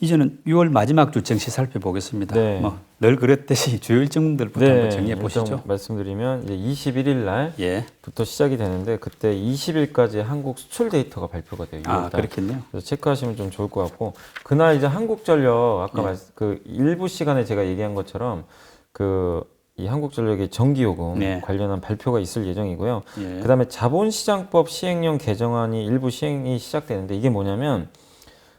이제는 6월 마지막 주 정시 살펴보겠습니다. 네. 뭐늘 그랬듯이 주요 일정들부터 한번 정리해 보시죠. 말씀드리면 이제 21일 날부터 예. 시작이 되는데 그때 20일까지 한국 수출 데이터가 발표가 돼요. 아, 6월달. 그렇겠네요. 그래서 체크하시면 좀 좋을 것 같고 그날 이제 한국전력 아까 예. 말씀 그 일부 시간에 제가 얘기한 것처럼 그 이 한국전력의 전기요금 네. 관련한 발표가 있을 예정이고요. 예. 그다음에 자본시장법 시행령 개정안이 일부 시행이 시작되는데 이게 뭐냐면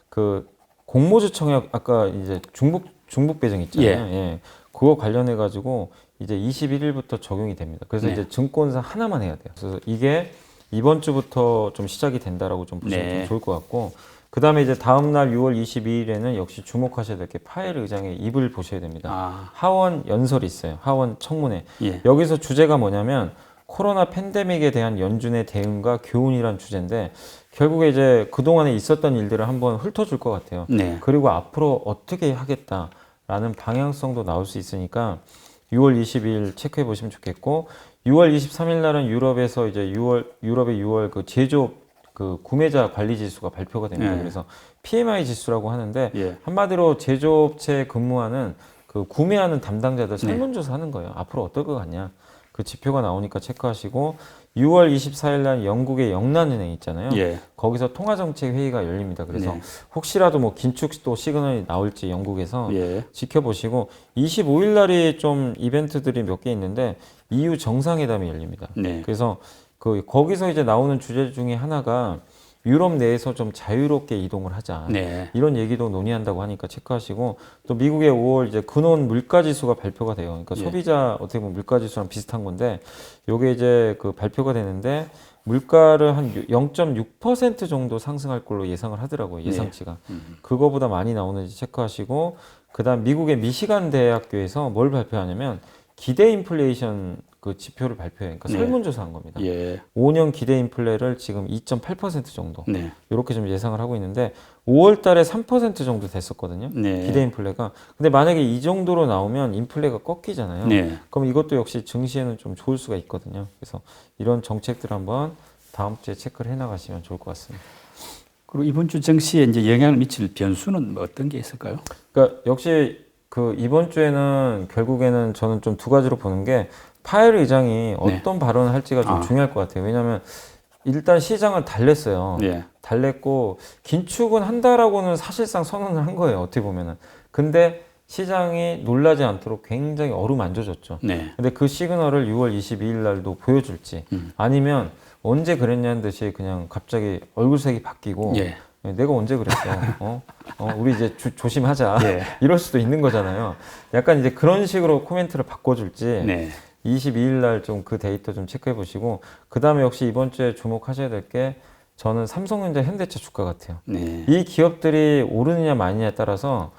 그 공모주 청약 아까 이제 중북 중북 배정 있잖아요. 예. 그거 관련해 가지고 이제 21일부터 적용이 됩니다. 그래서 네. 이제 증권사 하나만 해야 돼요. 그래서 이게 이번 주부터 좀 시작이 된다라고 좀 보시면 네. 좀 좋을 것 같고 그다음에 이제 다음 날 6월 22일에는 역시 주목하셔야 될 게 파엘 의장의 입을 보셔야 됩니다. 아, 하원 연설이 있어요. 하원 청문회. 예. 여기서 주제가 뭐냐면 코로나 팬데믹에 대한 연준의 대응과 교훈이란 주제인데 결국에 이제 그동안에 있었던 일들을 한번 훑어줄 것 같아요. 네. 그리고 앞으로 어떻게 하겠다라는 방향성도 나올 수 있으니까 6월 22일 체크해 보시면 좋겠고 6월 23일 날은 유럽에서 이제 6월 유럽의 6월 그 제조업 그 구매자 관리 지수가 발표가 됩니다. 네. 그래서 PMI 지수라고 하는데 예. 한마디로 제조업체에 근무하는 그 구매하는 담당자들 네. 설문조사 하는 거예요. 앞으로 어떨 것 같냐. 그 지표가 나오니까 체크하시고 6월 24일 날 영국의 영란은행 있잖아요. 예. 거기서 통화정책 회의가 열립니다. 그래서 네. 혹시라도 뭐 긴축 또 시그널이 나올지 영국에서 예. 지켜보시고 25일 날이 좀 이벤트들이 몇 개 있는데 EU 정상회담이 열립니다. 네. 그래서 그 거기서 이제 나오는 주제 중에 하나가 유럽 내에서 좀 자유롭게 이동을 하자. 네. 이런 얘기도 논의한다고 하니까 체크하시고 또 미국의 5월 이제 근원 물가 지수가 발표가 돼요. 그러니까 예. 소비자 어떻게 보면 물가 지수랑 비슷한 건데 요게 이제 그 발표가 되는데 물가를 한 0.6% 정도 상승할 걸로 예상을 하더라고요. 예상치가. 음. 그거보다 많이 나오는지 체크하시고 그다음 미국의 미시간 대학교에서 뭘 발표하냐면 기대 인플레이션 그 지표를 발표해요. 그러니까 네. 설문조사한 겁니다. 예. 5년 기대 인플레를 지금 2.8% 정도 네. 이렇게 좀 예상을 하고 있는데 5월 달에 3% 정도 됐었거든요. 네. 기대 인플레가. 근데 만약에 이 정도로 나오면 인플레가 꺾이잖아요. 네. 그럼 이것도 역시 증시에는 좀 좋을 수가 있거든요. 그래서 이런 정책들 한번 다음 주에 체크를 해 나가시면 좋을 것 같습니다. 그리고 이번 주 정시에 이제 영향을 미칠 변수는 뭐 어떤 게 있을까요? 그러니까 역시 그 이번 주에는 결국에는 저는 좀 두 가지로 보는 게 파엘 의장이 어떤 발언을 할지가 좀 네. 아. 중요할 것 같아요. 왜냐하면 일단 시장을 달랬어요. 예. 달랬고 긴축은 한다라고는 사실상 선언을 한 거예요. 어떻게 보면은. 근데 시장이 놀라지 않도록 굉장히 어루만져줬죠. 네. 근데 그 시그널을 6월 22일 날도 보여줄지 음. 아니면 언제 그랬냐는 듯이 그냥 갑자기 얼굴색이 바뀌고 예. 내가 언제 그랬어? 어? 어, 우리 이제 주- 조심하자. 예. 이럴 수도 있는 거잖아요. 약간 이제 그런 식으로 코멘트를 바꿔줄지 네. 22일 날 좀 그 데이터 좀 체크해 보시고 그 다음에 역시 이번 주에 주목하셔야 될 게 저는 삼성전자 현대차 주가 같아요. 네. 이 기업들이 오르느냐 마느냐에 따라서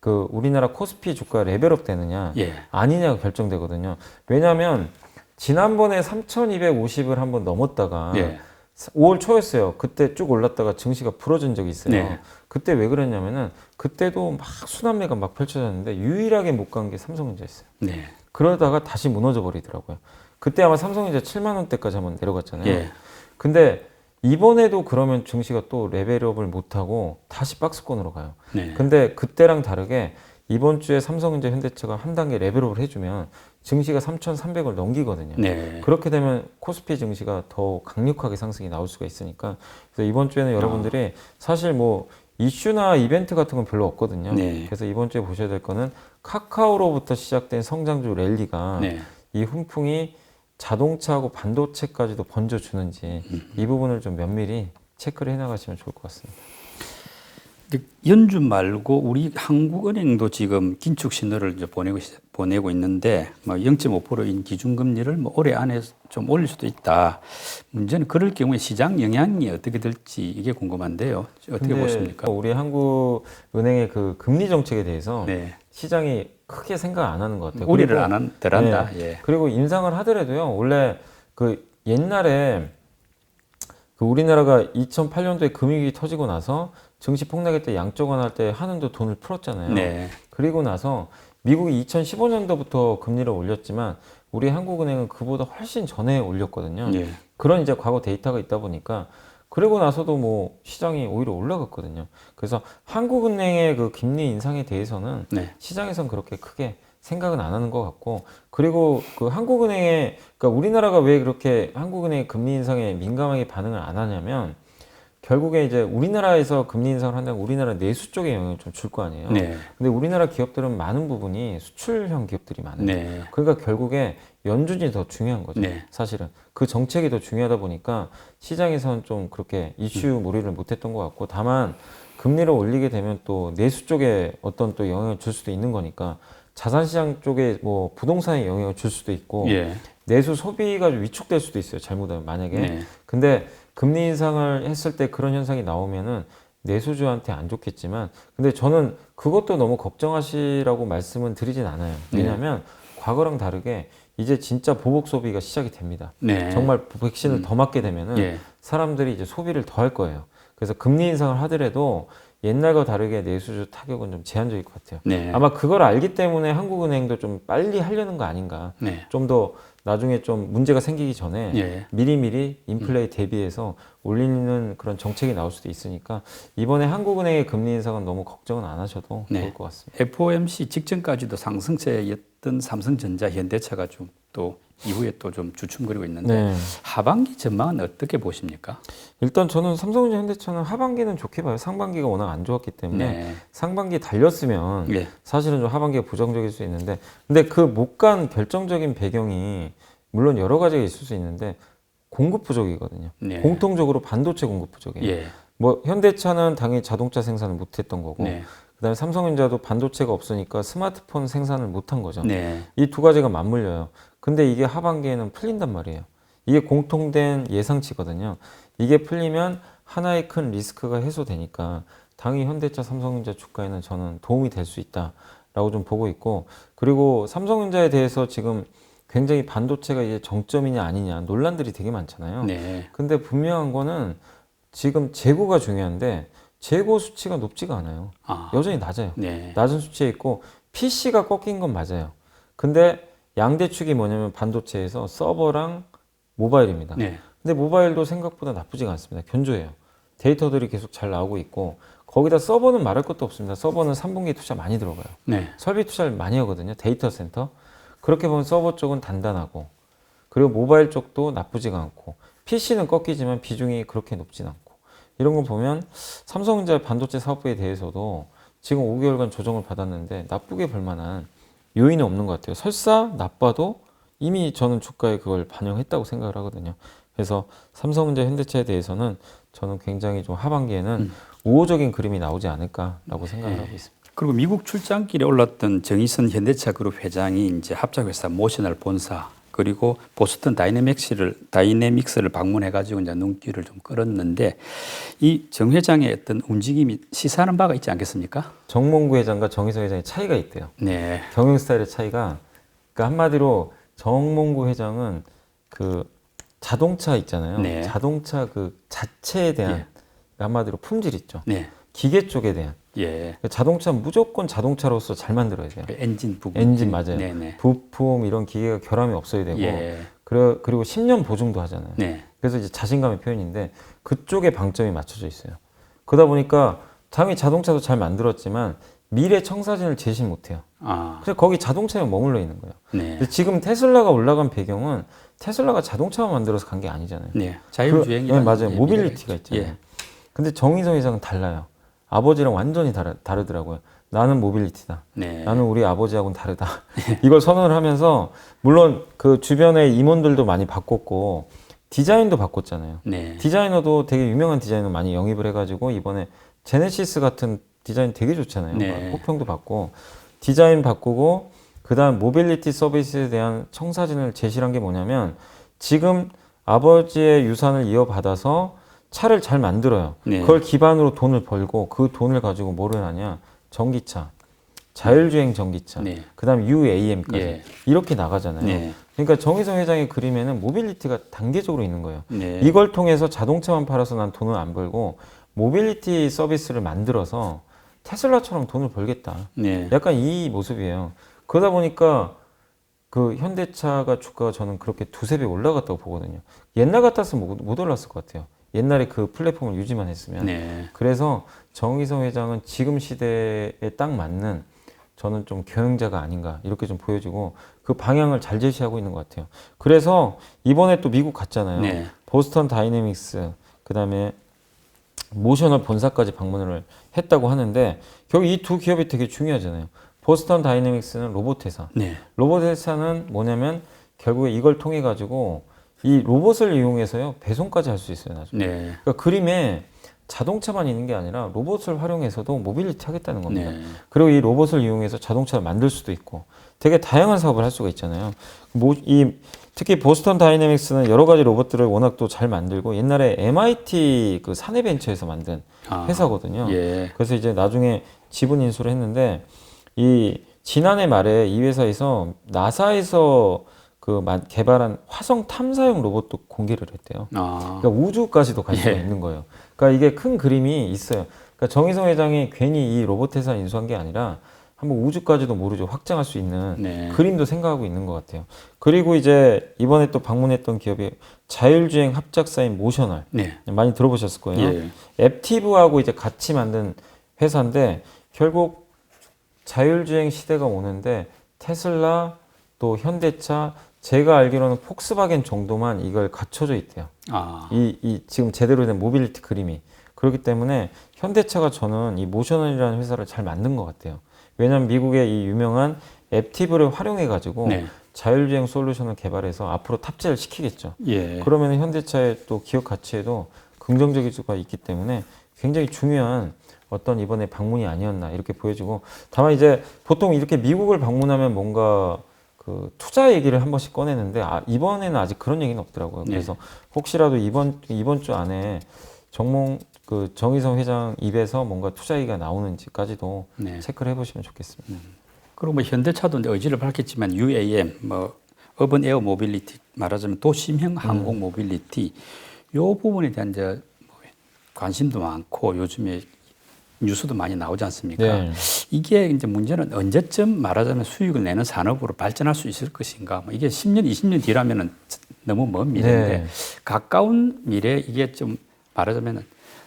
그 우리나라 코스피 주가 레벨업 되느냐 예. 아니냐가 결정되거든요. 왜냐하면 지난번에 3,250을 한번 넘었다가 예. 5월 초였어요. 그때 쭉 올랐다가 증시가 부러진 적이 있어요. 네. 그때 왜 그랬냐면은 그때도 막 순환매가 막 펼쳐졌는데 유일하게 못 간 게 삼성전자였어요. 네. 그러다가 다시 무너져 버리더라고요. 그때 아마 삼성전자 7만 원대까지 한번 내려갔잖아요. 예. 근데 이번에도 그러면 증시가 또 레벨업을 못 하고 다시 박스권으로 가요. 네. 근데 그때랑 다르게 이번 주에 삼성전자 현대차가 한 단계 레벨업을 해주면 증시가 3,300을 넘기거든요. 네. 그렇게 되면 코스피 증시가 더 강력하게 상승이 나올 수가 있으니까 그래서 이번 주에는 여러분들이 사실 뭐 이슈나 이벤트 같은 건 별로 없거든요. 네. 그래서 이번 주에 보셔야 될 거는 카카오로부터 시작된 성장주 랠리가 네. 이 훈풍이 자동차하고 반도체까지도 번져주는지 이 부분을 좀 면밀히 체크를 해나가시면 좋을 것 같습니다. 근데 연준 말고 우리 한국은행도 지금 긴축 신호를 이제 보내고 있- 보내고 있는데 뭐 0.5%인 기준금리를 뭐 올해 안에 좀 올릴 수도 있다. 문제는 그럴 경우에 시장 영향이 어떻게 될지 이게 궁금한데요. 어떻게 보십니까? 우리 한국은행의 그 금리 정책에 대해서 네. 시장이 크게 생각 안 하는 것 같아요. 우리를 안 한, 덜 한다. 예. 그리고 인상을 하더라도요. 원래 그 옛날에 그 우리나라가 2008년도에 금융위기 터지고 나서 증시 폭락할 때 양적 완화할 때 한은도 돈을 풀었잖아요. 네. 그리고 나서 미국이 2015년도부터 금리를 올렸지만 우리 한국은행은 그보다 훨씬 전에 올렸거든요. 예. 그런 이제 과거 데이터가 있다 보니까 그리고 나서도 뭐 시장이 오히려 올라갔거든요. 그래서 한국은행의 그 금리 인상에 대해서는 네. 시장에선 그렇게 크게 생각은 안 하는 것 같고 그리고 그 한국은행의 그러니까 우리나라가 왜 그렇게 한국은행의 금리 인상에 민감하게 반응을 안 하냐면 결국에 이제 우리나라에서 금리 인상을 한다면 우리나라 내수 쪽에 영향을 좀 줄 거 아니에요. 네. 근데 우리나라 기업들은 많은 부분이 수출형 기업들이 많아요. 네. 그러니까 결국에 연준이 더 중요한 거죠. 네. 사실은 그 정책이 더 중요하다 보니까 시장에서는 좀 그렇게 이슈 음. 몰이를 못했던 것 같고 다만 금리를 올리게 되면 또 내수 쪽에 어떤 또 영향을 줄 수도 있는 거니까 자산 시장 쪽에 뭐 부동산에 영향을 줄 수도 있고 예. 내수 소비가 좀 위축될 수도 있어요. 잘못하면 만약에. 네. 근데 금리 인상을 했을 때 그런 현상이 나오면은 내수주한테 안 좋겠지만 근데 저는 그것도 너무 걱정하시라고 말씀은 드리진 않아요. 네. 왜냐하면 과거랑 다르게 이제 진짜 보복 소비가 시작이 됩니다. 네. 정말 백신을 더 맞게 되면은 예. 사람들이 이제 소비를 더 할 거예요. 그래서 금리 인상을 하더라도 옛날과 다르게 내수주 타격은 좀 제한적일 것 같아요. 네. 아마 그걸 알기 때문에 한국은행도 좀 빨리 하려는 거 아닌가. 네. 좀더 나중에 좀 문제가 생기기 전에 예. 미리미리 인플레이 대비해서 올리는 그런 정책이 나올 수도 있으니까 이번에 한국은행의 금리 인상은 너무 걱정은 안 하셔도 네. 좋을 것 같습니다. FOMC 직전까지도 상승세였던 삼성전자, 현대차가 좀 또 이후에 또 좀 주춤거리고 있는데 네. 하반기 전망은 어떻게 보십니까? 일단 저는 삼성전자 현대차는 하반기는 좋게 봐요. 상반기가 워낙 안 좋았기 때문에 네. 상반기 달렸으면 예. 사실은 좀 하반기가 부정적일 수 있는데 근데 그 못 간 결정적인 배경이 물론 여러 가지가 있을 수 있는데 공급 부족이거든요. 네. 공통적으로 반도체 공급 부족이에요. 예. 뭐 현대차는 당연히 자동차 생산을 못했던 거고 네. 그다음에 삼성전자도 반도체가 없으니까 스마트폰 생산을 못한 거죠. 네. 이두 가지가 맞물려요. 근데 이게 하반기에는 풀린단 말이에요. 이게 공통된 예상치거든요. 이게 풀리면 하나의 큰 리스크가 해소되니까 당연히 현대차, 삼성전자 주가에는 저는 도움이 될 수 있다라고 좀 보고 있고 그리고 삼성전자에 대해서 지금 굉장히 반도체가 이제 정점이냐 아니냐 논란들이 되게 많잖아요. 네. 근데 분명한 거는 지금 재고가 중요한데 재고 수치가 높지가 않아요. 아. 여전히 낮아요. 네. 낮은 수치에 있고 PC가 꺾인 건 맞아요. 근데 양대 축이 뭐냐면 반도체에서 서버랑 모바일입니다. 네. 근데 모바일도 생각보다 나쁘지가 않습니다. 견조해요. 데이터들이 계속 잘 나오고 있고 거기다 서버는 말할 것도 없습니다. 서버는 3분기 투자 많이 들어가요. 네. 설비 투자를 많이 하거든요. 데이터 센터. 그렇게 보면 서버 쪽은 단단하고 그리고 모바일 쪽도 나쁘지가 않고 PC는 꺾이지만 비중이 그렇게 높진 않고 이런 거 보면 삼성전자 반도체 사업부에 대해서도 지금 5개월간 조정을 받았는데 나쁘게 볼 만한 요인이 없는 것 같아요. 설사 나빠도 이미 저는 주가에 그걸 반영했다고 생각을 하거든요. 그래서 삼성전자 현대차에 대해서는 저는 굉장히 좀 하반기에는 우호적인 그림이 나오지 않을까라고 생각을 하고 있습니다. 그리고 미국 출장길에 올랐던 정의선 현대차 그룹 회장이 이제 합작회사 모셔널 본사 그리고 보스턴 다이내믹스를 다이내믹스를 방문해 가지고 이제 눈길을 좀 끌었는데 이 정 회장의 어떤 움직임이 시사하는 바가 있지 않겠습니까? 정몽구 회장과 정의성 회장의 차이가 있대요. 네. 경영 스타일의 차이가 그러니까 한마디로 정몽구 회장은 그 자동차 있잖아요. 네. 자동차 그 자체에 대한 예. 한마디로 품질 있죠. 네. 기계 쪽에 대한 예. 자동차 는 무조건 자동차로서 잘 만들어야 돼요. 그 엔진 부분. 엔진 맞아요. 네, 네. 부품 이런 기계가 결함이 없어야 되고 예. 그래, 그리고 10년 보증도 하잖아요. 네. 그래서 이제 자신감의 표현인데 그쪽에 방점이 맞춰져 있어요. 그러다 보니까 당연히 자동차도 잘 만들었지만 미래 청사진을 제시 못해요. 아. 그래서 거기 자동차에 머물러 있는 거예요. 네. 근데 지금 테슬라가 올라간 배경은 테슬라가 자동차만 만들어서 간 게 아니잖아요. 네. 자율주행이 그, 네, 맞아요. 모빌리티가 있잖아요. 예. 근데 정의성 회장은 달라요. 아버지랑 완전히 다르, 다르더라고요. 나는 모빌리티다. 네. 나는 우리 아버지하고는 다르다. 이걸 선언을 하면서 물론 그 주변의 임원들도 많이 바꿨고 디자인도 바꿨잖아요. 네. 디자이너도 되게 유명한 디자이너 많이 영입을 해가지고 이번에 제네시스 같은 디자인 되게 좋잖아요. 네. 호평도 받고 디자인 바꾸고 그다음 모빌리티 서비스에 대한 청사진을 제시한 게 뭐냐면 지금 아버지의 유산을 이어받아서 차를 잘 만들어요. 네. 그걸 기반으로 돈을 벌고 그 돈을 가지고 뭐를 하냐? 전기차, 자율주행 전기차, 네. 그다음 UAM까지 예. 이렇게 나가잖아요. 네. 그러니까 정의성 회장의 그림에는 모빌리티가 단계적으로 있는 거예요. 네. 이걸 통해서 자동차만 팔아서 난 돈을 안 벌고 모빌리티 서비스를 만들어서 테슬라처럼 돈을 벌겠다. 네. 약간 이 모습이에요. 그러다 보니까 그 현대차가 주가가 저는 그렇게 두세 배 올라갔다고 보거든요. 옛날 같았으면 못, 못 올랐을 것 같아요. 옛날에 그 플랫폼을 유지만 했으면 네. 그래서 정의성 회장은 지금 시대에 딱 맞는 저는 좀 경영자가 아닌가 이렇게 좀 보여지고 그 방향을 잘 제시하고 있는 것 같아요. 그래서 이번에 또 미국 갔잖아요. 네. 보스턴 다이내믹스 그다음에 모셔널 본사까지 방문을 했다고 하는데 결국 이 두 기업이 되게 중요하잖아요. 보스턴 다이내믹스는 로봇 회사. 네. 로봇 회사는 뭐냐면 결국에 이걸 통해 가지고 이 로봇을 이용해서요 배송까지 할 수 있어요 나중에. 네. 그러니까 그림에 자동차만 있는 게 아니라 로봇을 활용해서도 모빌리티 하겠다는 겁니다. 네. 그리고 이 로봇을 이용해서 자동차를 만들 수도 있고 되게 다양한 사업을 할 수가 있잖아요. 뭐, 이 특히 보스턴 다이내믹스는 여러 가지 로봇들을 워낙 또 잘 만들고 옛날에 MIT 그 사내 벤처에서 만든 아, 회사거든요. 예. 그래서 이제 나중에 지분 인수를 했는데 이 지난해 말에 이 회사에서 나사에서 그 마- 개발한 화성 탐사용 로봇도 공개를 했대요. 아, 그러니까 우주까지도 갈 수가 예. 있는 거예요. 그러니까 이게 큰 그림이 있어요. 그러니까 정의성 회장이 괜히 이 로봇 회사 인수한 게 아니라 한번 우주까지도 모르죠. 확장할 수 있는 네. 그림도 생각하고 있는 것 같아요. 그리고 이제 이번에 또 방문했던 기업이 자율주행 합작사인 모셔널 네. 많이 들어보셨을 거예요. 예. 앱티브하고 이제 같이 만든 회사인데 결국 자율주행 시대가 오는데 테슬라 또 현대차 제가 알기로는 폭스바겐 정도만 이걸 갖춰져 있대요. 아, 이, 이 지금 제대로 된 모빌리티 그림이 그렇기 때문에 현대차가 저는 이 모셔널이라는 회사를 잘 만든 것 같아요. 왜냐하면 미국의 이 유명한 앱티브를 활용해 가지고 네. 자율주행 솔루션을 개발해서 앞으로 탑재를 시키겠죠. 예. 그러면 현대차의 또 기업 가치에도 긍정적일 수가 있기 때문에 굉장히 중요한 어떤 이번에 방문이 아니었나 이렇게 보여지고 다만 이제 보통 이렇게 미국을 방문하면 뭔가 그 투자 얘기를 한 번씩 꺼내는데 아, 이번에는 아직 그런 얘기는 없더라고요. 네. 그래서 혹시라도 이번 이번 주 안에 정몽 그 정의성 회장 입에서 뭔가 투자 얘기가 나오는지까지도 네. 체크를 해보시면 좋겠습니다. 그리고 뭐 현대차도 이제 의지를 밝혔지만 UAM, 뭐 어번 에어 모빌리티 말하자면 도심형 항공 모빌리티 요 부분에 대한 이제 뭐 관심도 많고 요즘에 뉴스도 많이 나오지 않습니까? 네. 이게 이제 문제는 언제쯤 말하자면 수익을 내는 산업으로 발전할 수 있을 것인가? 뭐 이게 10년, 20년 뒤라면은 너무 먼 미래인데 네. 가까운 미래 이게 좀 말하자면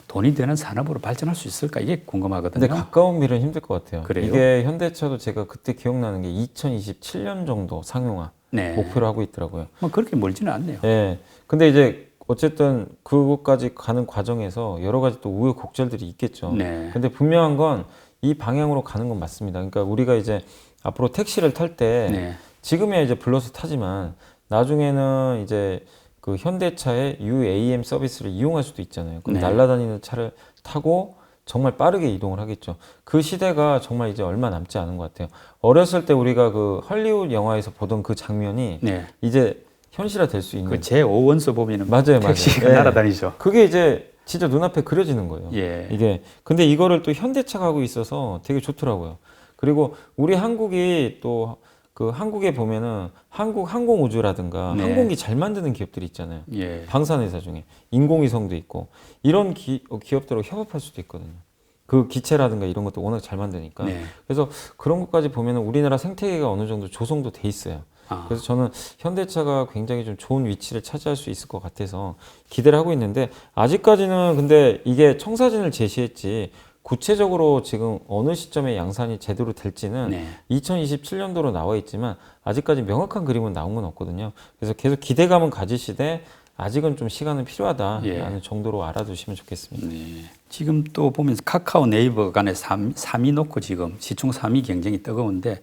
돈이 되는 산업으로 발전할 수 있을까? 이게 궁금하거든요. 근데 가까운 미래는 힘들 것 같아요. 그래요? 이게 현대차도 제가 그때 기억나는 게 2027년 정도 상용화 네. 목표로 하고 있더라고요. 뭐 그렇게 멀지는 않네요. 예. 근데 이제 어쨌든 그곳까지 가는 과정에서 여러 가지 또 우여곡절들이 있겠죠. 네. 근데 분명한 건 이 방향으로 가는 건 맞습니다. 그러니까 우리가 이제 앞으로 택시를 탈때 네. 지금이야 이제 불러서 타지만 나중에는 이제 그 현대차의 UAM 서비스를 이용할 수도 있잖아요. 그럼 네. 날아다니는 차를 타고 정말 빠르게 이동을 하겠죠. 그 시대가 정말 이제 얼마 남지 않은 것 같아요. 어렸을 때 우리가 그 헐리우드 영화에서 보던 그 장면이 네. 이제 현실화 될 수 있는 그 제5원서 보면은 맞아요, 맞아요. 택시가 예. 날아다니죠. 그게 이제 진짜 눈앞에 그려지는 거예요. 예. 이게 근데 이거를 또 현대차가 하고 있어서 되게 좋더라고요. 그리고 우리 한국이 또 그 한국에 보면은 한국 항공우주라든가 네. 항공기 잘 만드는 기업들이 있잖아요. 예. 방산회사 중에 인공위성도 있고 이런 기, 어, 기업들하고 협업할 수도 있거든요. 그 기체라든가 이런 것도 워낙 잘 만드니까. 네. 그래서 그런 것까지 보면은 우리나라 생태계가 어느 정도 조성도 돼 있어요. 아. 그래서 저는 현대차가 굉장히 좀 좋은 위치를 차지할 수 있을 것 같아서 기대를 하고 있는데 아직까지는 근데 이게 청사진을 제시했지 구체적으로 지금 어느 시점에 양산이 제대로 될지는 네. 2027년도로 나와 있지만 아직까지 명확한 그림은 나온 건 없거든요. 그래서 계속 기대감은 가지시되 아직은 좀 시간은 필요하다라는 예. 정도로 알아두시면 좋겠습니다. 네. 지금 또 보면 카카오 네이버 간에 3, 3위 놓고 지금 시총 3위 경쟁이 뜨거운데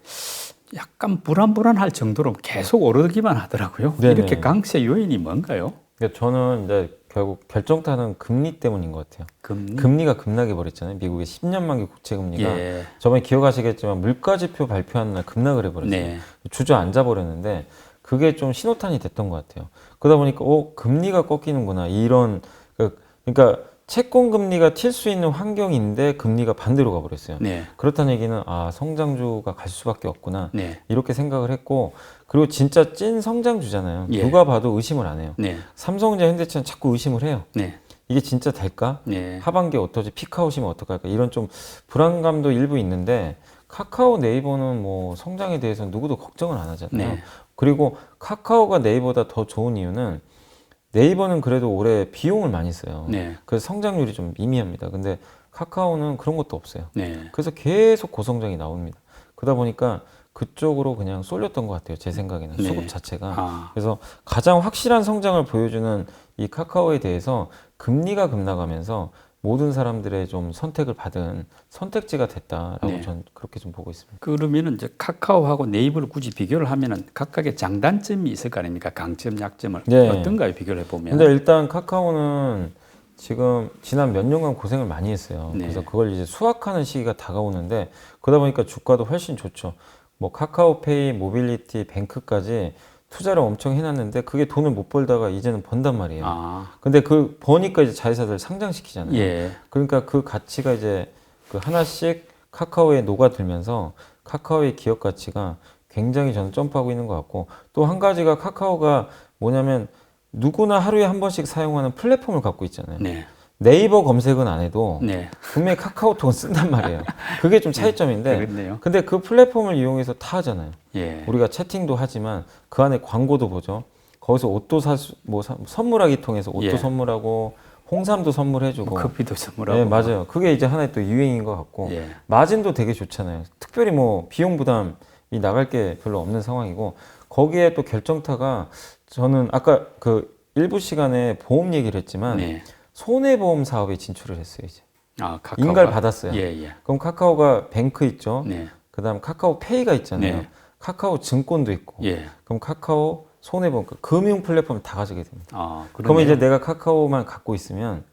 약간 불안불안할 정도로 계속 오르기만 하더라고요. 네네. 이렇게 강세 요인이 뭔가요? 그러니까 저는 이제 결국 결정타는 금리 때문인 것 같아요. 금리. 금리가 급락해 버렸잖아요. 미국의 10년 만기 국채 금리가 예. 저번에 기억하시겠지만 물가 지표 발표한 날 급락을 해 버렸어요. 네. 주저앉아 버렸는데 그게 좀 신호탄이 됐던 것 같아요. 그러다 보니까 어 금리가 꺾이는구나 이런 그- 그러니까 채권 금리가 튈 수 있는 환경인데 금리가 반대로 가버렸어요. 네. 그렇다는 얘기는 아 성장주가 갈 수밖에 없구나 네. 이렇게 생각을 했고 그리고 진짜 찐 성장주잖아요. 예. 누가 봐도 의심을 안 해요. 네. 삼성전자, 현대차는 자꾸 의심을 해요. 네. 이게 진짜 될까? 네. 하반기 어떠지? 피크아웃이면 어떡할까? 이런 좀 불안감도 일부 있는데 카카오 네이버는 뭐 성장에 대해서 누구도 걱정을 안 하잖아요. 네. 그리고 카카오가 네이버보다 더 좋은 이유는 네이버는 그래도 올해 비용을 많이 써요. 네. 그래서 성장률이 좀 미미합니다. 근데 카카오는 그런 것도 없어요. 네. 그래서 계속 고성장이 나옵니다. 그러다 보니까 그쪽으로 그냥 쏠렸던 것 같아요. 제 생각에는 네. 수급 자체가. 아, 그래서 가장 확실한 성장을 보여주는 이 카카오에 대해서 금리가 급락하면서 모든 사람들의 좀 선택을 받은 선택지가 됐다라고 네. 전 그렇게 좀 보고 있습니다. 그러면은 이제 카카오하고 네이버를 굳이 비교를 하면은 각각의 장단점이 있을 거 아닙니까? 강점, 약점을 네. 어떤가요? 비교를 해 보면. 근데 일단 카카오는 지금 지난 몇 년간 고생을 많이 했어요. 네. 그래서 그걸 이제 수확하는 시기가 다가오는데 그러다 보니까 주가도 훨씬 좋죠. 뭐 카카오페이, 모빌리티, 뱅크까지 투자를 엄청 해놨는데 그게 돈을 못 벌다가 이제는 번단 말이에요. 아, 근데 그 버니까 이제 자회사들 상장시키잖아요. 예. 그러니까 그 가치가 이제 그 하나씩 카카오에 녹아들면서 카카오의 기업 가치가 굉장히 저는 점프하고 있는 것 같고 또 한 가지가 카카오가 뭐냐면 누구나 하루에 한 번씩 사용하는 플랫폼을 갖고 있잖아요. 네. 네이버 검색은 안 해도 네. 분명히 카카오톡은 쓴단 말이에요. 그게 좀 차이점인데 그렇네요. 근데 그 플랫폼을 이용해서 다 하잖아요. 예. 우리가 채팅도 하지만 그 안에 광고도 보죠. 거기서 옷도 사뭐 선물하기 통해서 옷도 예. 선물하고 홍삼도 선물해주고 뭐 커피도 선물하고. 네, 맞아요. 그게 이제 하나의 또 유행인 것 같고 예. 마진도 되게 좋잖아요. 특별히 뭐 비용 부담이 나갈 게 별로 없는 상황이고 거기에 또 결정타가 저는 아까 그 일부 시간에 보험 얘기를 했지만 네. 손해보험 사업에 진출을 했어요. 이제 아, 카카오가. 인가를 받았어요. 예, 예. 그럼 카카오가 뱅크 있죠. 네. 그다음 카카오 페이가 있잖아요. 네. 카카오 증권도 있고. 예. 그럼 카카오 손해보험 그 금융 플랫폼 다 가지게 됩니다. 아, 그러면. 이제 내가 카카오만 갖고 있으면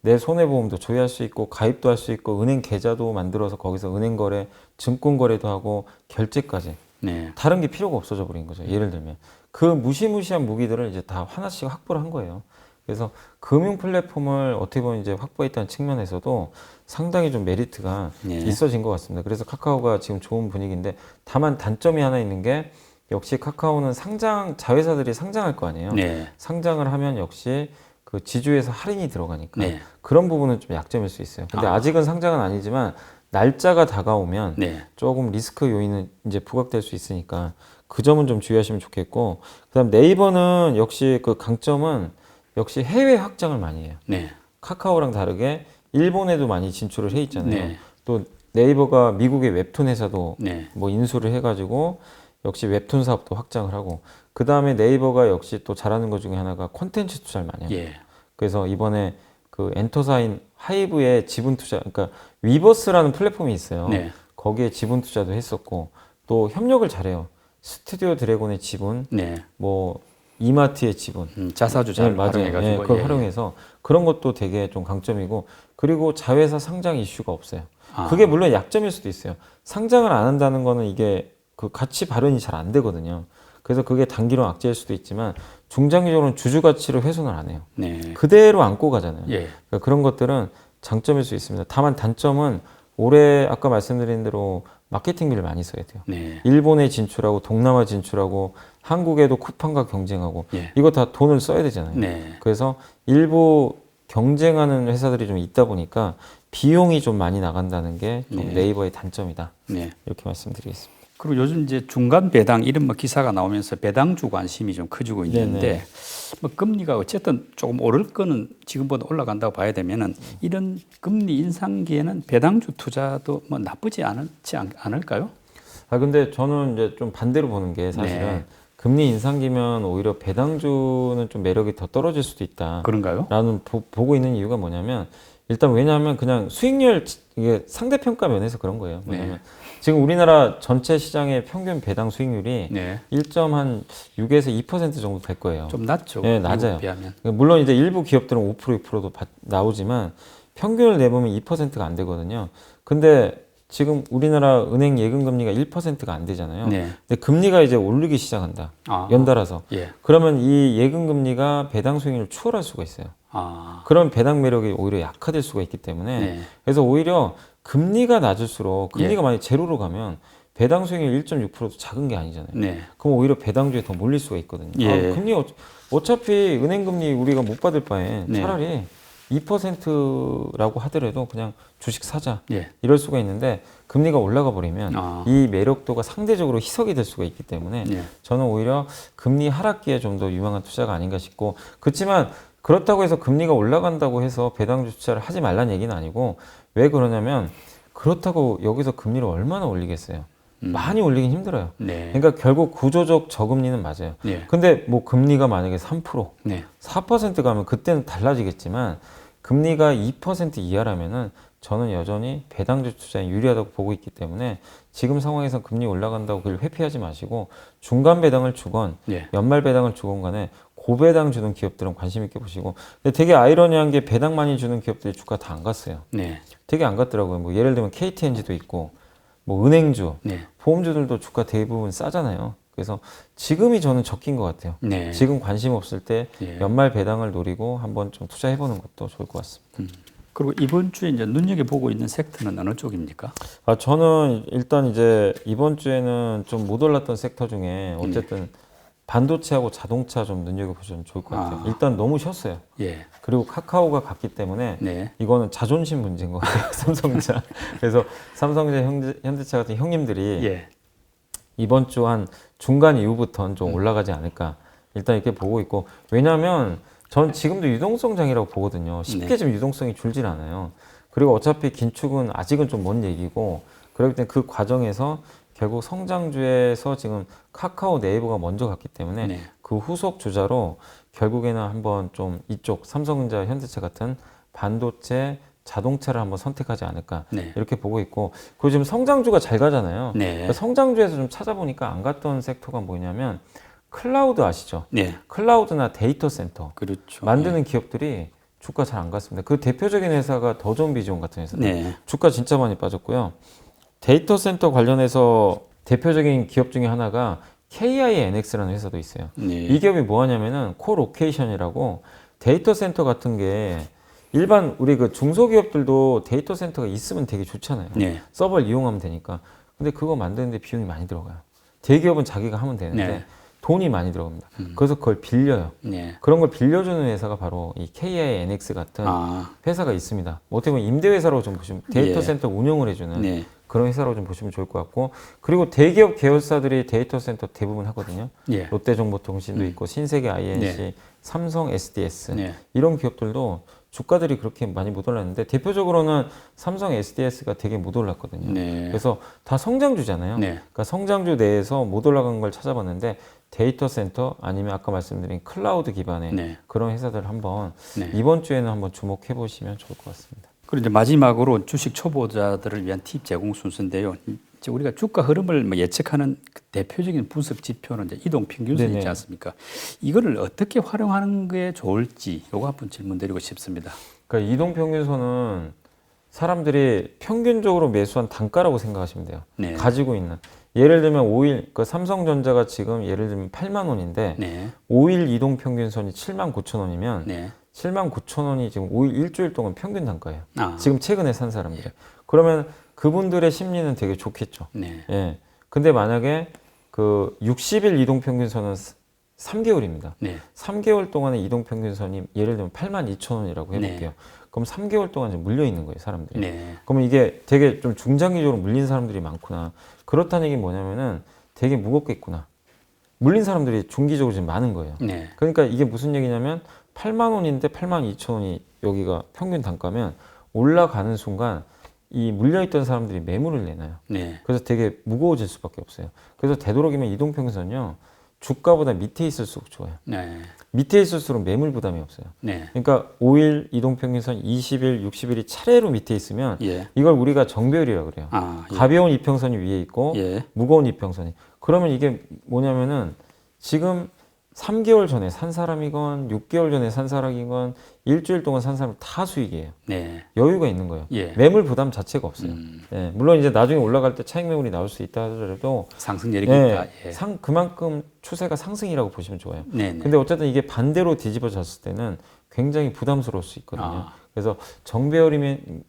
내 손해보험도 조회할 수 있고 가입도 할 수 있고 은행 계좌도 만들어서 거기서 은행 거래, 증권 거래도 하고 결제까지 네. 다른 게 필요가 없어져 버린 거죠. 예를 들면 그 무시무시한 무기들을 이제 다 하나씩 확보를 한 거예요. 그래서 금융 플랫폼을 어떻게 보면 이제 확보했다는 측면에서도 상당히 좀 메리트가 예. 있어진 것 같습니다. 그래서 카카오가 지금 좋은 분위기인데 다만 단점이 하나 있는 게 역시 카카오는 상장 자회사들이 상장할 거 아니에요. 네. 상장을 하면 역시 그 지주에서 할인이 들어가니까 네. 그런 부분은 좀 약점일 수 있어요. 근데 아. 아. 직은 상장은 아니지만 날짜가 다가오면 네. 조금 리스크 요인은 이제 부각될 수 있으니까 그 점은 좀 주의하시면 좋겠고 그다음 네이버는 역시 그 강점은 역시 해외 확장을 많이 해요. 네. 카카오랑 다르게 일본에도 많이 진출을 해 있잖아요. 네. 또 네이버가 미국의 웹툰 회사도 네. 뭐 인수를 해가지고 역시 웹툰 사업도 확장을 하고 그 다음에 네이버가 역시 또 잘하는 것 중에 하나가 콘텐츠 투자를 많이 해요. 예. 그래서 이번에 그 엔터사인 하이브의 지분 투자, 그러니까 위버스라는 플랫폼이 있어요. 네. 거기에 지분 투자도 했었고 또 협력을 잘해요. 스튜디오 드래곤의 지분, 네. 뭐 이마트의 지분, 음, 자사주 잘 네, 맞아요. 활용해가지고. 네, 그걸 예, 예. 활용해서 그런 것도 되게 좀 강점이고 그리고 자회사 상장 이슈가 없어요. 아. 그게 물론 약점일 수도 있어요. 상장을 안 한다는 거는 이게 그 가치 발현이 잘 안 되거든요. 그래서 그게 단기로 악재일 수도 있지만 중장기적으로는 주주 가치를 훼손을 안 해요. 네. 그대로 안고 가잖아요. 예. 그러니까 그런 것들은 장점일 수 있습니다. 다만 단점은 올해 아까 말씀드린 대로 마케팅비를 많이 써야 돼요. 네. 일본에 진출하고 동남아 진출하고 한국에도 쿠팡과 경쟁하고 예. 이거 다 돈을 써야 되잖아요. 네. 그래서 일부 경쟁하는 회사들이 좀 있다 보니까 비용이 좀 많이 나간다는 게좀 네. 네이버의 단점이다. 네. 이렇게 말씀드리겠습니다. 그리고 요즘 이제 중간 배당 이런 뭐 기사가 나오면서 배당주 관심이 좀 커지고 있는데 네네. 뭐 금리가 어쨌든 조금 오를 거는 지금보다 올라간다고 봐야 되면은 이런 금리 인상기에는 배당주 투자도 뭐 나쁘지 않지 않, 않을까요? 아 근데 저는 이제 좀 반대로 보는 게 사실은 네. 금리 인상기면 오히려 배당주는 좀 매력이 더 떨어질 수도 있다. 그런가요? 라는 보, 고 있는 이유가 뭐냐면 일단 왜냐하면 그냥 수익률 이게 상대평가 면에서 그런 거예요. 뭐냐면 지금 우리나라 전체 시장의 평균 배당 수익률이 네. 1.6에서 2% 정도 될 거예요. 좀 낮죠. 네, 낮아요. 비하면. 물론 이제 일부 기업들은 5% 6%도 받- 나오지만 평균을 내보면 2%가 안 되거든요. 근데 지금 우리나라 은행 예금 금리가 1%가 안 되잖아요. 네. 근데 금리가 이제 오르기 시작한다. 아. 연달아서. 예. 그러면 이 예금 금리가 배당 수익률을 추월할 수가 있어요. 아. 그런 배당 매력이 오히려 약화될 수가 있기 때문에 네. 그래서 오히려 금리가 낮을수록 금리가 예. 만약 제로로 가면 배당 수익률 1.6%도 작은 게 아니잖아요. 네. 그럼 오히려 배당주에 더 몰릴 수가 있거든요. 예. 아, 금리 어, 어차피 은행 금리 우리가 못 받을 바에 네. 차라리 2%라고 하더라도 그냥 주식 사자 예. 이럴 수가 있는데 금리가 올라가 버리면 아. 이 매력도가 상대적으로 희석이 될 수가 있기 때문에 예. 저는 오히려 금리 하락기에 좀 더 유망한 투자가 아닌가 싶고 그렇지만 그렇다고 해서 금리가 올라간다고 해서 배당주 투자를 하지 말라는 얘기는 아니고 왜 그러냐면 그렇다고 여기서 금리를 얼마나 올리겠어요. 많이 올리긴 힘들어요. 네. 그러니까 결국 구조적 저금리는 맞아요. 네. 근데 뭐 금리가 만약에 3% 네. 4% 가면 그때는 달라지겠지만 금리가 2% 이하라면은 저는 여전히 배당주 투자에 유리하다고 보고 있기 때문에 지금 상황에서 금리 올라간다고 그걸 회피하지 마시고 중간 배당을 주건 예. 연말 배당을 주건 간에 고배당 주는 기업들은 관심 있게 보시고 근데 되게 아이러니한 게 배당 많이 주는 기업들이 주가 다 안 갔어요. 네. 되게 안 갔더라고요. 뭐 예를 들면 KTNG도 있고 뭐 은행주, 네. 보험주들도 주가 대부분 싸잖아요. 그래서 지금이 저는 적긴 것 같아요. 네. 지금 관심 없을 때 예. 연말 배당을 노리고 한번 좀 투자해보는 것도 좋을 것 같습니다. 그리고 이번 주에 이제 눈여겨 보고 있는 섹터는 어느 쪽입니까? 아 저는 일단 이제 이번 주에는 좀 못 올랐던 섹터 중에 어쨌든 반도체하고 자동차 좀 눈여겨 보시면 좋을 것 같아요. 아. 일단 너무 쉬었어요. 예. 그리고 카카오가 갔기 때문에 네. 이거는 자존심 문제인 것 같아요. 삼성전자. 그래서 삼성전자 현대, 현대차 같은 형님들이 예. 이번 주 한 중간 이후부터는 좀 올라가지 않을까 일단 이렇게 보고 있고 왜냐하면 전 지금도 유동성 장이라고 보거든요 쉽게 네. 좀 유동성이 줄질 않아요 그리고 어차피 긴축은 아직은 좀 먼 얘기고 그렇기 때문에 그 과정에서 결국 성장주에서 지금 카카오 네이버가 먼저 갔기 때문에 네. 그 후속 주자로 결국에는 한번 좀 이쪽 삼성전자 현대차 같은 반도체 자동차를 한번 선택하지 않을까 네. 이렇게 보고 있고 그리고 지금 성장주가 잘 가잖아요 네. 그러니까 성장주에서 좀 찾아보니까 안 갔던 섹터가 뭐냐면 클라우드 아시죠? 네. 클라우드나 데이터 센터 그렇죠. 만드는 기업들이 주가 잘 안 갔습니다. 그 대표적인 회사가 더존 비전 같은 회사. 네. 주가 진짜 많이 빠졌고요. 데이터 센터 관련해서 대표적인 기업 중에 하나가 KINX라는 회사도 있어요. 네. 이 기업이 뭐 하냐면은 코로케이션이라고 데이터 센터 같은 게 일반 우리 그 중소기업들도 데이터 센터가 있으면 되게 좋잖아요. 네. 서버를 이용하면 되니까. 근데 그거 만드는데 비용이 많이 들어가요. 대기업은 자기가 하면 되는데 네. 음. 돈이 많이 들어갑니다. 그래서 그걸 빌려요. 네. 그런 걸 빌려주는 회사가 바로 이 KINX 같은 아. 회사가 있습니다. 뭐 어떻게 보면 임대회사로 좀 보시면 데이터 예. 센터 운영을 해주는 네. 그런 회사로 좀 보시면 좋을 것 같고 그리고 대기업 계열사들이 데이터 센터 대부분 하거든요. 예. 롯데정보통신도 있고 신세계 INC, 네. 삼성 SDS 네. 이런 기업들도 주가들이 그렇게 많이 못 올랐는데 대표적으로는 삼성 SDS가 되게 못 올랐거든요. 네. 그래서 다 성장주잖아요. 네. 그러니까 성장주 내에서 못 올라간 걸 찾아봤는데 데이터 센터 아니면 아까 말씀드린 클라우드 기반의 네. 그런 회사들 한번 네. 이번 주에는 한번 주목해 보시면 좋을 것 같습니다. 그리고 이제 마지막으로 주식 초보자들을 위한 팁 제공 순서인데요. 이제 우리가 주가 흐름을 뭐 예측하는 그 대표적인 분석 지표는 이제 이동 평균선 네네. 있지 않습니까? 이거를 어떻게 활용하는 게 좋을지 요거 한번 질문 드리고 싶습니다. 그러니까 이동 평균선은 사람들이 평균적으로 매수한 단가라고 생각하시면 돼요. 네. 가지고 있는 예를 들면 5일 그 삼성전자가 지금 예를 들면 8만 원인데 네. 5일 이동 평균선이 7만 9천 원이면 네. 7만 7만 9천 원이 지금 5일 일주일 동안 평균 단가예요. 아. 지금 최근에 산 사람들. 그러면 그분들의 심리는 되게 좋겠죠. 네. 예. 근데 만약에 그 60일 이동 평균선은 3개월입니다. 네. 3개월 동안의 이동 평균선이 예를 들면 8만 2천 원이라고 해볼게요. 그럼 3개월 동안 물려 있는 거예요, 사람들이. 네. 그러면 이게 되게 좀 중장기적으로 물린 사람들이 많구나. 그렇다는 얘기 뭐냐면은 되게 무겁겠구나. 물린 사람들이 중기적으로 지금 많은 거예요. 네. 그러니까 이게 무슨 얘기냐면 8만 원인데 8만 2천 원이 여기가 평균 단가면 올라가는 순간 이 물려있던 사람들이 매물을 내놔요. 네. 그래서 되게 무거워질 수밖에 없어요. 그래서 되도록이면 이동평균선요 주가보다 밑에 있을수록 좋아요. 네. 밑에 있을수록 매물 부담이 없어요. 네. 그러니까 5일 이동평균선, 20일, 60일이 차례로 밑에 있으면 예. 이걸 우리가 정배열이라고 그래요. 아, 예. 가벼운 이평선이 위에 있고 예. 무거운 이평선이. 그러면 이게 뭐냐면은 지금 3개월 전에 산 사람이건 6개월 전에 산 사람이건 일주일 동안 산 사람 다 수익이에요. 네. 여유가 있는 거예요. 예. 매물 부담 자체가 없어요. 음, 예, 물론 이제 나중에 올라갈 때 차익 매물이 나올 수 있다 하더라도 상승 여력이 예. 예. 상 그만큼 추세가 상승이라고 보시면 좋아요. 네. 네. 근데 어쨌든 이게 반대로 뒤집어졌을 때는 굉장히 부담스러울 수 있거든요. 아. 그래서 정배열인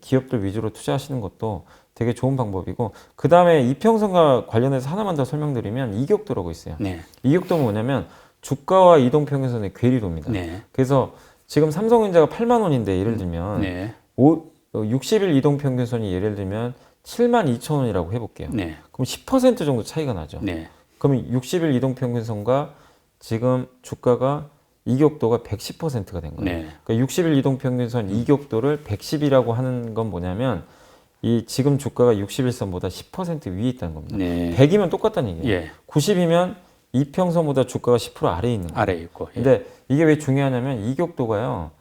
기업들 위주로 투자하시는 것도 되게 좋은 방법이고 그 다음에 이평선과 관련해서 하나만 더 설명드리면 이격도라고 있어요. 네. 이격도는 뭐냐면 주가와 이동평균선의 괴리도입니다. 네. 그래서 지금 삼성전자가 8만 원인데 예를 들면 네. 오, 어, 60일 이동 평균선이 예를 들면 7만 2천 원이라고 해볼게요. 네. 그럼 10% 정도 차이가 나죠. 네. 그러면 60일 이동 평균선과 지금 주가가 이격도가 110%가 된 거예요. 네. 그러니까 60일 이동 평균선 이격도를 110이라고 하는 건 뭐냐면 이 지금 주가가 60일선보다 10% 위에 있다는 겁니다. 네. 100이면 똑같다는 얘기예요. 예. 90이면 이평선보다 주가가 10% 아래에 있는 거예요. 아래에 있고. 예. 근데 이게 왜 중요하냐면 이격도가요.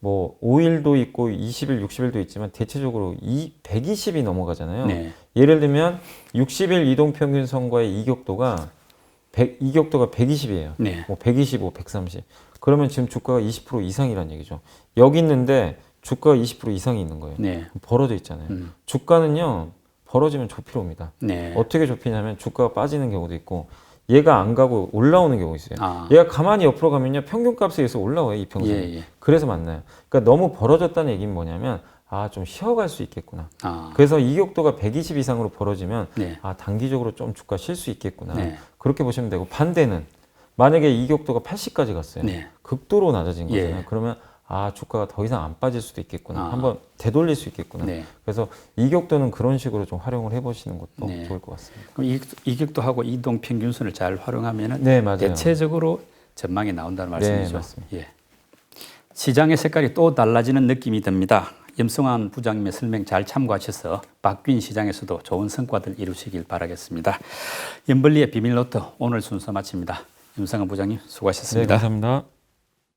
뭐 5일도 있고 20일, 60일도 있지만 대체적으로 이 120이 넘어가잖아요. 네. 예를 들면 60일 이동 평균 선과의 이격도가 100, 이격도가 120이에요. 네. 뭐 125, 130. 그러면 지금 주가가 20% 이상이란 얘기죠. 여기 있는데 주가가 20% 이상이 있는 거예요. 네. 벌어져 있잖아요. 음. 주가는요. 벌어지면 좁히러 옵니다. 네. 어떻게 좁히냐면 주가가 빠지는 경우도 있고 얘가 안 가고 올라오는 경우 있어요. 아. 얘가 가만히 옆으로 가면요 평균값에 의해서 올라와요 이 평선. 예, 예. 그래서 만나요. 그러니까 너무 벌어졌다는 얘기는 뭐냐면 아 좀 쉬어갈 수 있겠구나. 아. 그래서 이격도가 120 이상으로 벌어지면 네. 아 단기적으로 좀 주가 쉴 수 있겠구나. 네. 그렇게 보시면 되고 반대는 만약에 이격도가 80까지 갔어요. 네. 극도로 낮아진 거잖아요. 예. 그러면 아 주가가 더 이상 안 빠질 수도 있겠구나. 아. 한번 되돌릴 수 있겠구나. 네. 그래서 이격도는 그런 식으로 좀 활용을 해보시는 것도 네. 좋을 것 같습니다. 그럼 이- 이격도하고 이동 평균선을 잘 활용하면은 네 맞아요. 대체적으로 전망이 나온다는 말씀이죠. 네, 맞습니다. 예. 시장의 색깔이 또 달라지는 느낌이 듭니다. 염승환 부장님의 설명 잘 참고하셔서 바뀐 시장에서도 좋은 성과들 이루시길 바라겠습니다. 연벌리의 비밀노트 오늘 순서 마칩니다. 염승환 부장님 네 수고하셨습니다. 감사합니다.